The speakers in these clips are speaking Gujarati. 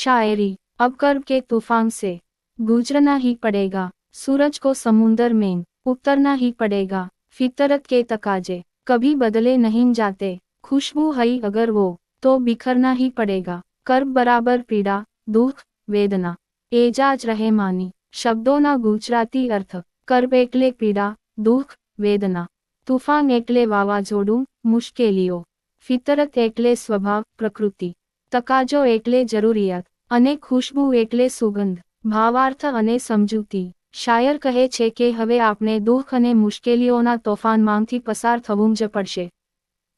शायरी अब कर्ब के तूफान से गुजरना ही पड़ेगा सूरज को समुंदर में उतरना ही पड़ेगा फितरत के तकाजे कभी बदले नहीं जाते खुशबू है अगर वो तो बिखरना ही पड़ेगा कर्ब बराबर पीड़ा दुख વેદના એજાજ રહેમાની શબ્દોના ગુજરાતી અર્થ કર્બ એટલે પીડા દુઃખ વેદના તુફાન એટલે વાવાઝોડું મુશ્કેલીઓ ફિતરત એટલે સ્વભાવ પ્રકૃતિ તકાજો એટલે જરૂરિયાત અને ખુશ્બુ એટલે સુગંધ, ભાવાર્થ અને સમજૂતી. શાયર કહે છે કે હવે આપણે દુઃખ અને મુશ્કેલીઓના તોફાનમાંથી પસાર થવું જ પડશે.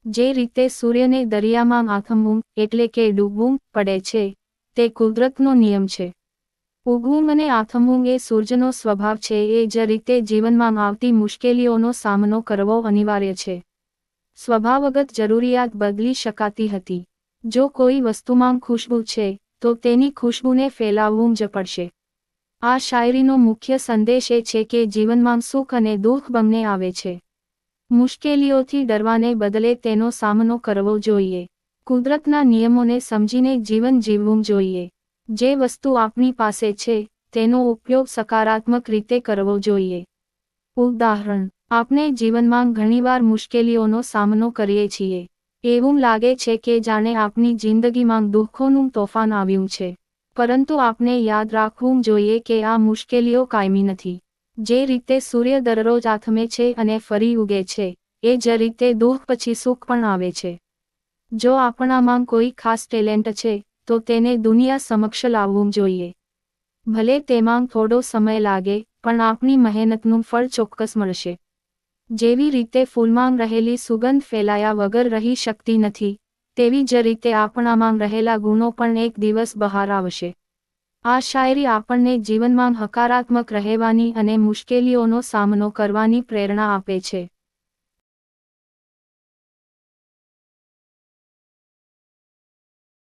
જે રીતે સૂર્યને દરિયામાં આથમવું, એટલે કે ડૂબવું પડે છે, તે કુદરતનો નિયમ છે. ઉગવું અને આથમવું એ સૂર્યનો સ્વભાવ છે, એ જ રીતે જીવનમાં આવતી મુશ્કેલીઓનો સામનો કરવો અનિવાર્ય છે. સ્વભાવગત જરૂરિયાત બદલી શકાતી હતી. જો કોઈ વસ્તુમાં ખુશ્બુ છે તો તેની ખુશ્બુને ફેલાવવું જ પડશે. આ શાયરીનો મુખ્ય સંદેશ એ છે કે જીવનમાં સુખ અને દુઃખ બંને આવે છે. મુશ્કેલીઓથી ડરવાને બદલે તેનો સામનો કરવો જોઈએ. કુદરતના નિયમોને સમજીને જીવન જીવવું જોઈએ. જે વસ્તુ આપણી પાસે છે, તેનો ઉપયોગ સકારાત્મક રીતે કરવો જોઈએ. ઉદાહરણ, આપણે જીવનમાં ઘણીવાર મુશ્કેલીઓનો સામનો કરીએ છીએ. એવું લાગે છે કે જાણે આપની જિંદગીમાં દુઃખોનું તોફાન આવ્યું છે. પરંતુ આપને યાદ રાખવું જોઈએ કે આ મુશ્કેલીઓ કાયમી નથી. જે રીતે સૂર્ય દરરોજ આથમે છે અને ફરી ઉગે છે, એ જ રીતે દુઃખ પછી સુખ પણ આવે છે. જો આપણામાં કોઈ ખાસ ટેલેન્ટ છે, તો તેને દુનિયા સમક્ષ લાવવું જોઈએ. ભલે તેમાં થોડો સમય લાગે, પણ આપની મહેનતનું ફળ ચોક્કસ મળશે. જેવી રીતે ફૂલમાં રહેલી સુગંધ ફેલાયા વગર રહી શકતી નથી, તેવી જ રીતે આપણામાં રહેલા ગુણો પણ એક દિવસ બહાર આવશે. આ શાયરી આપણને જીવનમાં હકારાત્મક રહેવાની અને મુશ્કેલીઓનો સામનો કરવાની પ્રેરણા આપે છે.